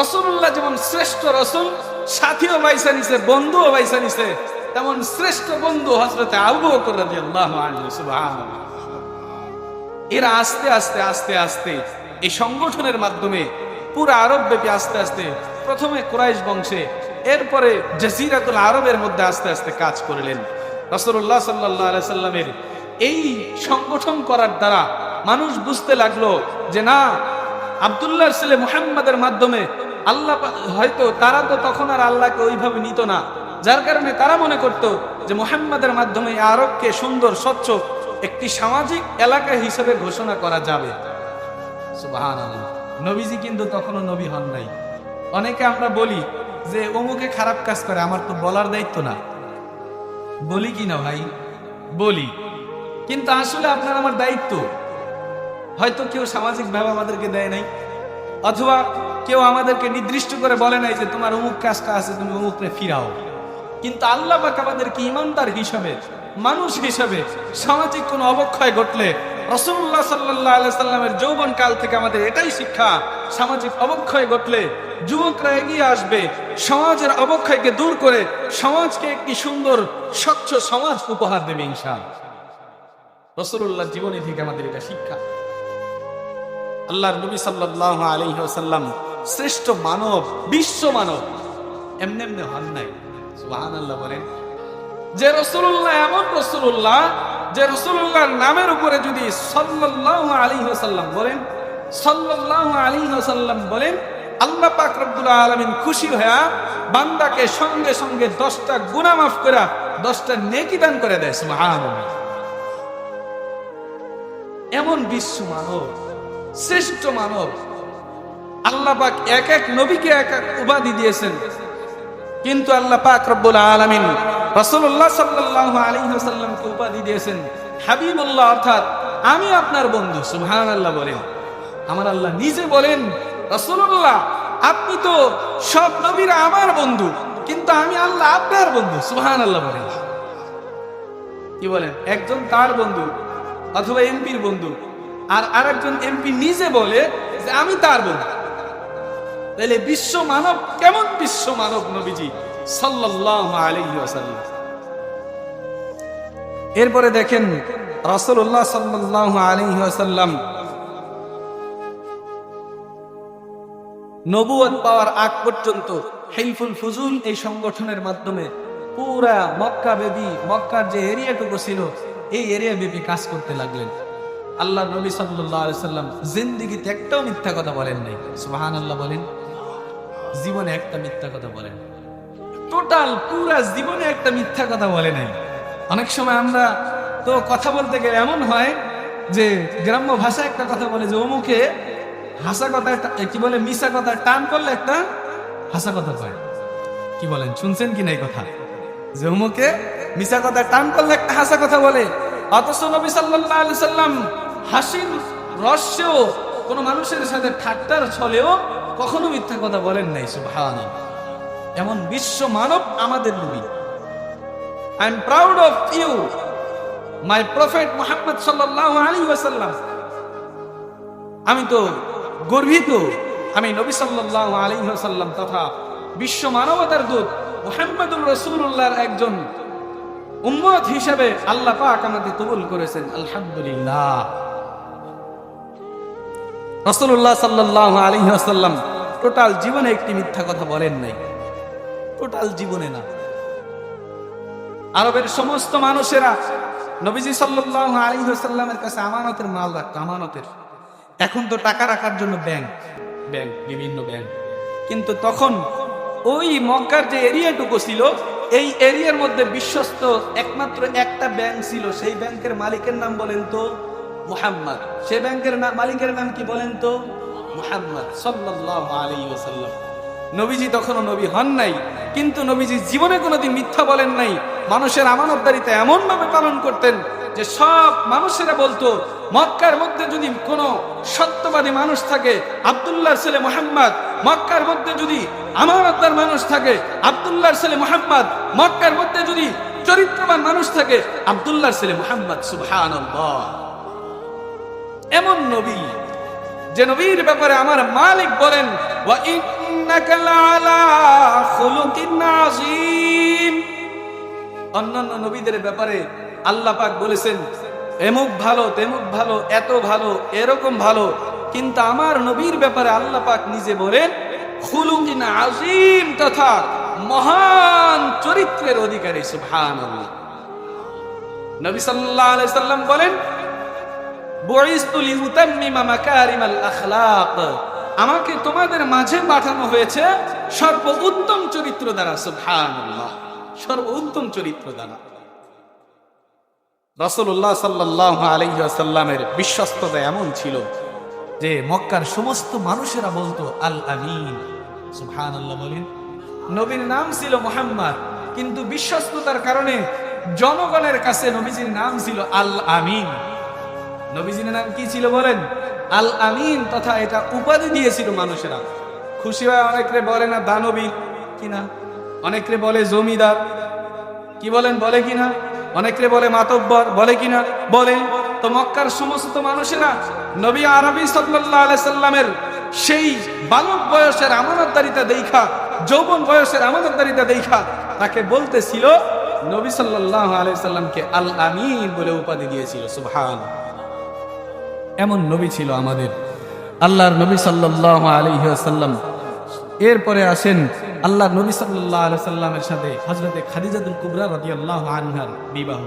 রসুল্লাহ যেমন শ্রেষ্ঠ রসুল, সাথীও বাইসা নিছে বন্ধুও বাইসা নিছে তেমন শ্রেষ্ঠ বন্ধু হজরতে আবু বকর রাদিয়াল্লাহু আনহু, সুবহানাল্লাহ। এরা আস্তে আস্তে আস্তে আস্তে এই সংগঠনের মাধ্যমে পুরো আরব ব্যাপী আস্তে আস্তে, প্রথমে কুরাইশ বংশে, এরপরে জাজিরাতুল আরবের মধ্যে আস্তে আস্তে কাজ করলেন। রসুল্লাহ সাল্লাহ আলাই এই সংগঠন করার দ্বারা মানুষ বুঝতে লাগল যে না আবদুল্লাহর ছেলে মুহাম্মাদের মাধ্যমে আল্লাহ হয়তো তারা তো তখন আর আল্লাহকে ওইভাবে নিত না। যার কারণে তারা মনে করত যে মুহাম্মাদের মাধ্যমে আরবকে সুন্দর, স্বচ্ছ একটি সামাজিক এলাকা হিসেবে ঘোষণা করা যাবে। নবীজি কিন্তু তখনও নবী হন নাই। অনেকে আমরা বলি যে অমুকে খারাপ কাজ করে, আমার তো বলার দায়িত্ব না। বলি কি না ভাই? বলি। কিন্তু আসলে আপনার আমার দায়িত্ব। হয়তো কেউ সামাজিক ভাবে আমাদেরকে দেয় নাই। অথবা কেউ আমাদেরকে নির্দিষ্ট করে বলে নাই যে তোমার অমুক কাজটা আছে, তুমি অমুকরে ফিরাও। কিন্তু আল্লাহ পাক আমাদেরকে ইমানদার হিসাবে, মানুষ হিসাবে সামাজিক কোনো অবক্ষয় ঘটলে রসুল্লাহ সাল্লাহ আলাই সাল্লামের যৌবন কাল থেকে আমাদের এটাই শিক্ষা, সামাজিক অবক্ষয় ঘটলে যুবকরা এগিয়ে আসবে, সমাজের অবক্ষয়কে দূর করে সমাজকে একটি সুন্দর, স্বচ্ছ সমাজ উপহার দেবে ইনশাল রসুল্লাহ জীবনী থেকে আমাদের এটা শিক্ষা। আল্লাহর নবী সাল্লাহ আলাইহি ওয়াসাল্লাম শ্রেষ্ঠ মানব, বিশ্ব মানব, এমনি এমনি হন নাই। সুবহানাল্লাহ বলেন, যে রসুল্লাহ এমন রসুল্লাহ যে রসুল্লাহর নামের উপরে যদি সাল্লাল্লাহু আলাইহি ওয়াসাল্লাম বলেন, সাল্লাল্লাহু আলাইহি ওয়াসাল্লাম বলেন, আল্লাহ পাক আলামিন খুশি হয়ে বান্দাকে সঙ্গে সঙ্গে দশটা গুনাহ মাফ করা দশটা নেকি দান করে দেয়, সুবহানাল্লাহ। এমন বিশ্ব মানব শ্রেষ্ঠ মানব। আল্লাহ পাক এক এক নবীকে এক এক উপাধি দিয়েছেন। কিন্তু আল্লাহ পাক রব্বুল আলামিন রাসূলুল্লাহ সাল্লাল্লাহু আলাইহি ওয়াসাল্লামকে উপাধি দিয়েছেন। হাবিবুল্লাহ অর্থাৎ আমি আপনার বন্ধু, সুবহানাল্লাহ বলেন। আমার আল্লাহ নিজে বলেন, রাসূলুল্লাহ, আপনি তো সব নবীরা আমার বন্ধু, কিন্তু আমি আল্লাহ আপনার বন্ধু, সুবহানাল্লাহ বলেন। কি বলেন? একজন তার বন্ধু? অথবা এমপির বন্ধু? আর আরেকজন এমপি নিজে বলে যে, আমি তার বন্ধু তাহলে বিশ্ব মানব, কেমন বিশ্ব মানব নবীজি? আলাইহি এরপরে দেখেন রাসূলুল্লাহ সাল্লাল্লাহু আলাইহি ওয়াসাল্লাম নবুয়ত পাওয়ার আগ পর্যন্ত হেলফুল ফুজুল এই সংগঠনের মাধ্যমে পুরা মক্কা বেবি, মক্কার যে এরিয়াটুকু ছিল, এই এরিয়া বেবি কাজ করতে লাগলেন। আল্লাহ নবী সাল্লাম জিন্দিগিতে একটাও মিথ্যা কথা বলেন নাই। সুবহানাল্লাহ বলেন। জীবনে একটা মিথ্যা কথা বলেন। টোটাল পুরা জীবনে একটা মিথ্যা কথা বলে নাই। অনেক সময় আমরা তো কথা বলতে গেলে এমন হয় যে গ্রাম্য ভাষায় একটা কথা বলে যে অমুকে হাসা কথা কি বলে মিশা কথা টান করলে একটা হাসা কথা কয়। কি বলেন, শুনছেন কি নাই কথা? যে অমুকে মিশা কথা টান করলে একটা হাসা কথা বলে। অথচ নবী সাল্লাম হাসির রস্যেও কোন মানুষের সাথে ঠাট্টার ছলেও কখনো মিথ্যা কথা বলেন নাই, সুবহানাল্লাহ। এমন বিশ্ব মানব আমাদের নবী। I am proud of you my prophet Mohammad সাল্লাল্লাহু আলাইহি ওয়াসাল্লাম। আমি তো গর্বিত, আমি নবী সাল্লাল্লাহু আলাইহি ওয়াসাল্লাম তথা বিশ্ব মানবতার দূত মুহাম্মদুর রাসূলুল্লাহর একজন উম্মত হিসাবে আল্লাহ পাক আমাকে কবুল করেছেন, আলহামদুলিল্লাহ। রাসূলুল্লাহ সাল্লাল্লাহু আলাইহি ওয়াসাল্লাম টোটাল জীবনে একটি মিথ্যা কথা বলেন নাই। টোটাল জীবনে না। আরবের সমস্ত মানুষেরা নবীজি সাল্লাল্লাহু আলাইহি ওয়াসাল্লামের কাছে আমানতের মাল রাখতো, আমানতের। এখন তো টাকা রাখার জন্য ব্যাংক ব্যাংক, বিভিন্ন ব্যাংক। কিন্তু তখন ওই মক্কার যে এরিয়াটুকু ছিল, এই এরিয়ার মধ্যে বিশ্বস্ত একমাত্র একটা ব্যাংক ছিল। সেই ব্যাংকের মালিকের নাম বলেন তো মুহাম্মদ। সে ব্যাংকের নাম মালিকের নাম কি বলেন তো? মুহাম্মদ সাল্লাল্লাহু আলাইহি ওয়াসাল্লাম। নবীজি তখনও নবী হন নাই, কিন্তু নবীজি জীবনে কোনোদিন মিথ্যা বলেন নাই। মানুষের আমানতদারিতা এমন ভাবে পালন করতেন যে সব মানুষেরা বলতো, মক্কার মধ্যে যদি কোনো সত্যবাদী মানুষ থাকে আব্দুল্লাহ ছেলে মোহাম্মদ, মক্কার মধ্যে যদি আমানতদার মানুষ থাকে, আব্দুল্লাহর ছেলে মোহাম্মদ, মক্কার মধ্যে যদি চরিত্রবান মানুষ থাকে, আব্দুল্লাহর ছেলে মোহাম্মদ, সুবহানাল্লাহ। এমন নবী যে নবীর ব্যাপারে আমার মালিক বলেন অন্যান্য নবীদের ব্যাপারে আল্লাহ পাক বলেছেন, এমুক ভালো, তেমুক ভালো, এত ভালো, এরকম ভালো। কিন্তু আমার নবীর ব্যাপারে আল্লাহ পাক নিজে বলেন, খুলুকিন আজিম তথা মহান চরিত্রের অধিকারী, সুবহানাল্লাহ। নবী সাল্লাল্লাহু আলাইহি সাল্লাম বলেন আখলাক। আমাকে তোমাদের মাঝে পাঠানো হয়েছে সর্ব উত্তম চরিত্র দ্বারা সর্ব উত্তম চরিত্র দ্বারা। রাসূলুল্লাহ সাল্লাল্লাহু আলাইহি বিশ্বস্ততা এমন ছিল যে মক্কার সমস্ত মানুষেরা বলতো, আল আমিন। সুবহানাল্লাহ বলেন। নবীর নাম ছিল মুহাম্মদ, কিন্তু বিশ্বস্ততার কারণে জনগণের কাছে নবীজির নাম ছিল আল আমিন। নবীজির নাম কি ছিল বলেন? আল আমিন, তথা এটা উপাধি দিয়েছিল মানুষেরা। খুশি হয় অনেকরে বলে না দানবী কিনা অনেকরে বলে জমিদার, কি বলেন? বলে কিনা অনেকরে বলে মাতব্বর, বলে কিনা বলে। তো মক্কার সমস্ত মানুষেরা নবী আরবি আলাইহি সাল্লামের সেই বালক বয়সের আমানতদারিতা দেখা যৌবন বয়সের আমানতদারিতা দেখা তাকে বলতেছিল নবী সাল্লাল্লাহু আলাইহি সাল্লামকে আল আমিন বলে উপাধি দিয়েছিল, সুবহান। এমন নবী ছিল আমাদের। আল্লাহর নবী সাল্লাল্লাহু আলাইহি ওয়াসাল্লাম। এরপরে আসেন আল্লাহ নবী আলাইহি সাল্লামের সাথে হযরতে খাদিজাতুল কুবরা রাদিয়াল্লাহু আনহার বিবাহ।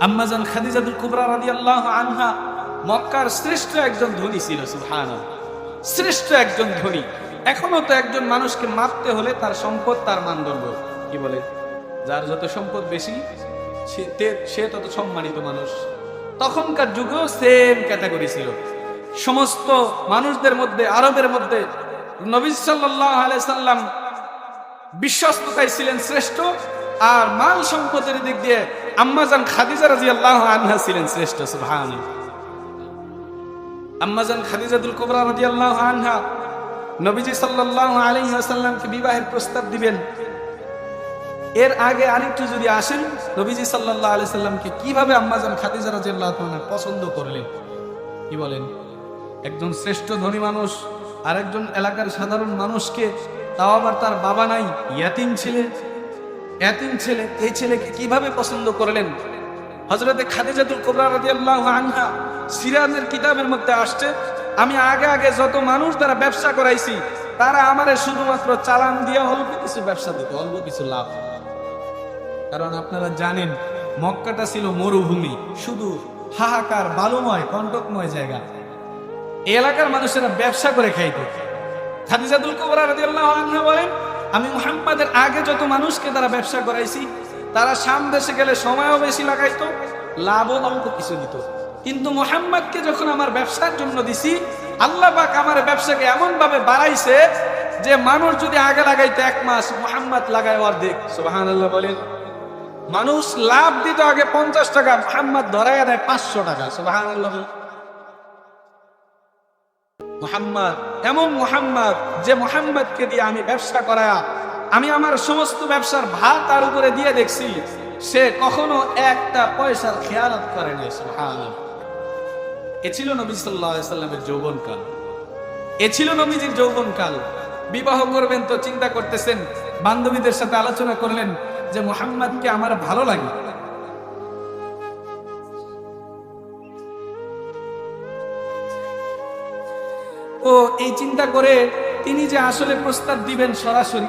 আম্মাজান খাদিজাতুল কুবরা রাদিয়াল্লাহু আনহা মক্কার শ্রেষ্ঠ একজন ধনী ছিল, সুবহানাল্লাহ। শ্রেষ্ঠ একজন ধনী। এখনও তো একজন মানুষকে মারতে হলে তার সম্পদ তার মানদণ্ড। কি বলে? যার যত সম্পদ বেশি সে তত সম্মানিত মানুষ। তখনকার যুগেও সেম ক্যাটাগরি ছিল। সমস্ত মানুষদের মধ্যে, আরবের মধ্যে নবী আলাইহি সাল্লাম বিশ্বস্ততায় ছিলেন শ্রেষ্ঠ আর মাল সম্পদের দিক দিয়ে আম্মাজান খাদিজা রাজি আল্লাহ আনহা ছিলেন শ্রেষ্ঠ, সুবহানাল্লাহ। আম্মাজান খাদিজাতুল কুবরা আল্লাহ আনহা নবীজি সাল্লাল্লাহু আলাইহি ওয়াসাল্লামকে বিবাহের প্রস্তাব দিবেন। এর আগে আরেকটু যদি আসেন, নবীজি সাল্লাল্লাহু আলাইহি সাল্লামকে কীভাবে আম্মাজান খাদিজা রাদিয়াল্লাহু আনহা পছন্দ করলেন? কি বলেন? একজন শ্রেষ্ঠ ধনী মানুষ, আরেকজন এলাকার সাধারণ মানুষকে, তাও আবার তার বাবা নাই, ইয়াতিম ছেলে। ইয়াতিম ছেলে, এই ছেলেকে কীভাবে পছন্দ করলেন? হজরতে খাদিজাতুল কোবরা রাদিয়াল্লাহু আনহা সিরাজের কিতাবের মধ্যে আসছে, আমি আগে আগে যত মানুষ দ্বারা ব্যবসা করাইছি, তারা আমারে শুধুমাত্র চালান দিয়ে অল্প কিছু ব্যবসা দিত, অল্প কিছু লাভ। কারণ আপনারা জানেন, মক্কাটা ছিল মরুভূমি, শুধু হাহাকার, বালুময়, কণ্টকময় জায়গা। এলাকার মানুষেরা ব্যবসা করে খাইতো। খাদিজাতুল কুবরা বলেন, আমি মুহাম্মাদের আগে যত মানুষকে তারা ব্যবসা করাইছি, তারা শাম দেশে গেলে সময়ও বেশি লাগাইতো, লাভও অল্প কিছু দিত। কিন্তু মুহাম্মাদকে যখন আমার ব্যবসার জন্য দিছি, আল্লাহ পাক আমার ব্যবসাকে এমন ভাবে বাড়াইছে যে মানুষ যদি আগে লাগাইতো, এক মাস মুহাম্মদ লাগায় অর্ধেক। সুবহানাল্লাহ বলেন। মানুষ লাভ দিত আগে পঞ্চাশ টাকা, মোহাম্মদ ধরাইয়া দেয় পাঁচশো টাকা, সুবহানাল্লাহ। মোহাম্মদ, এমন মোহাম্মদ যে মোহাম্মদকে দিয়ে আমি ব্যবসা করায়া, আমি আমার সমস্ত ব্যবসার ভার তার উপরে দিয়ে দেখছি, সে কখনো একটা পয়সার খেয়ালত করে নাই এ ছিল নবী সাল্লামের যৌবনকাল। এ ছিল নবীজির যৌবনকাল। বিবাহ করবেন তো চিন্তা করতেছেন, বান্ধবীদের সাথে আলোচনা করলেন যে মোহাম্মদকে আমার ভালো লাগে। ও, এই চিন্তা করে তিনি যে আসলে প্রস্তাব দিবেন সরাসরি,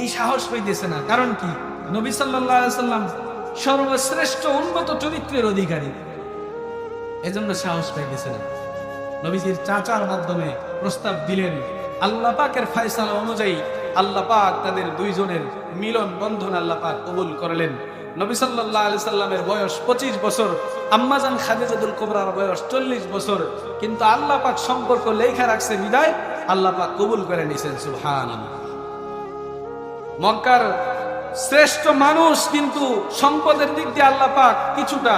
এই সাহস হইতেছে না। কারণ কি? নবী সাল্লাম সর্বশ্রেষ্ঠ উন্নত চরিত্রের অধিকারী। এজন্য সাহস পাইতেছে না। নবীজির চাচার মাধ্যমে প্রস্তাব দিলেন। আল্লাহ পাকের ফয়সালা অনুযায়ী আল্লাহ পাক তাদের দুইজনের মিলন বন্ধন আল্লাহ পাক কবুল করলেন। নবী সাল্লাল্লাহু আলাইহি সাল্লামের বয়স 25 বছর আম্মাজান খাদিজাতুল কুবরার বয়স 40 বছর। কিন্তু আল্লাহ পাক সম্পর্ক লেখা রাখছে বিদায়, আল্লাহ পাক কবুল করে নিয়েছেন, সুবহানাল্লাহ। মক্কার শ্রেষ্ঠ মানুষ কিন্তু সম্পদের দিক দিয়ে আল্লাহ পাক কিছুটা,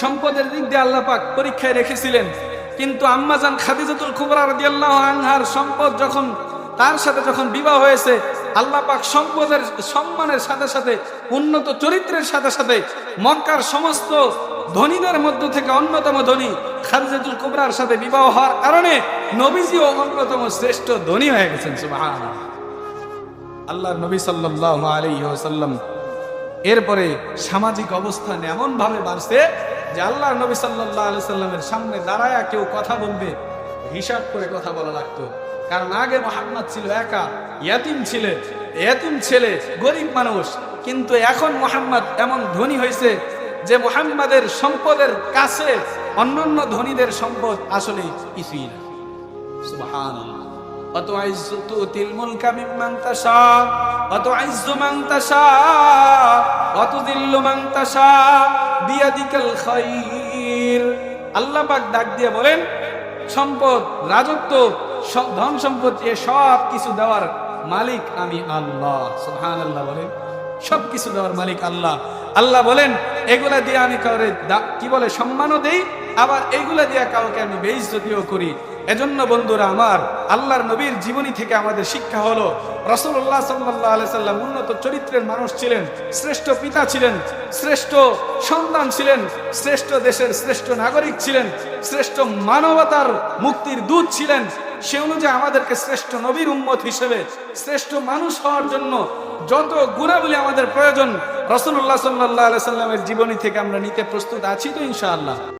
সম্পদের দিক দিয়ে আল্লাহ পাক পরীক্ষায় রেখেছিলেন। কিন্তু আম্মাজান খাদিজাতুল কুবরা রাদিয়াল্লাহু আনহার সম্পদ যখন, তার সাথে যখন বিবাহ হয়েছে, আল্লাহ পাক সম্পদের সম্মানের সাথে সাথে, উন্নত চরিত্রের সাথে সাথে, মক্কার সমস্ত ধনীদের মধ্য থেকে অন্যতম ধনী খাদিজাতুল কুবরার সাথে বিবাহ হওয়ার কারণে নবীজিও অন্যতম শ্রেষ্ঠ ধনী হয়ে গেছেন আল্লাহর নবী সাল্লাল্লাহু আলাইহি ওয়াসাল্লাম এরপরে সামাজিক অবস্থান এমন ভাবে বাড়ছে যে আল্লাহ নবী সাল্লাল্লাহু আলাইহি সাল্লামের সামনে দাঁড়ায়া কেউ কথা বলবে, হিসাব করে কথা বলা লাগতো। কারণ আগে মোহাম্মদ ছিল একা, ইয়াতিম ছিলে, ইয়াতিম ছেলে, গরিব মানুষ। কিন্তু এখন মোহাম্মদ এমন ধনী হয়েছে যে মোহাম্মদের সম্পদের কাছে অন্যান্য ধনীদের সম্পদ আসলে কিছুই না। সুবহানাল্লাহ। وتعز تؤتي الملك ممن تشاء وتعز من تشاء وتذل من تشاء بيدك الخير আল্লাহ পাক ডাক দিয়ে বলেন সম্পদ রাজত্ব স- ধন সম্পদ এ সব কিছু দেওয়ার মালিক আমি আল্লাহ সুবহানাল্লাহ বলেন সব কিছু দেওয়ার মালিক আল্লাহ আল্লাহ বলেন এগুলা দিয়ে আমি কাউরে দা- কি বলে সম্মানও দেই আবার এগুলা দিয়ে কাউকে আমি বেইজ্জতিও করি এজন্য বন্ধুরা আমার আল্লাহর নবীর জীবনী থেকে আমাদের শিক্ষা হলো রসুল্লাহ সাল্লাহ আলাই সাল্লাম উন্নত চরিত্রের মানুষ ছিলেন, শ্রেষ্ঠ পিতা ছিলেন, শ্রেষ্ঠ সন্তান ছিলেন, শ্রেষ্ঠ দেশের শ্রেষ্ঠ নাগরিক ছিলেন, শ্রেষ্ঠ মানবতার মুক্তির দূত ছিলেন। সে অনুযায়ী আমাদেরকে শ্রেষ্ঠ নবীর উম্মত হিসেবে, শ্রেষ্ঠ মানুষ হওয়ার জন্য যত গুণাবলী আমাদের প্রয়োজন রসুল্লাহ সাল্লাহ আলাই সাল্লামের জীবনী থেকে আমরা নিতে প্রস্তুত আছি তো ইনশাআল্লাহ।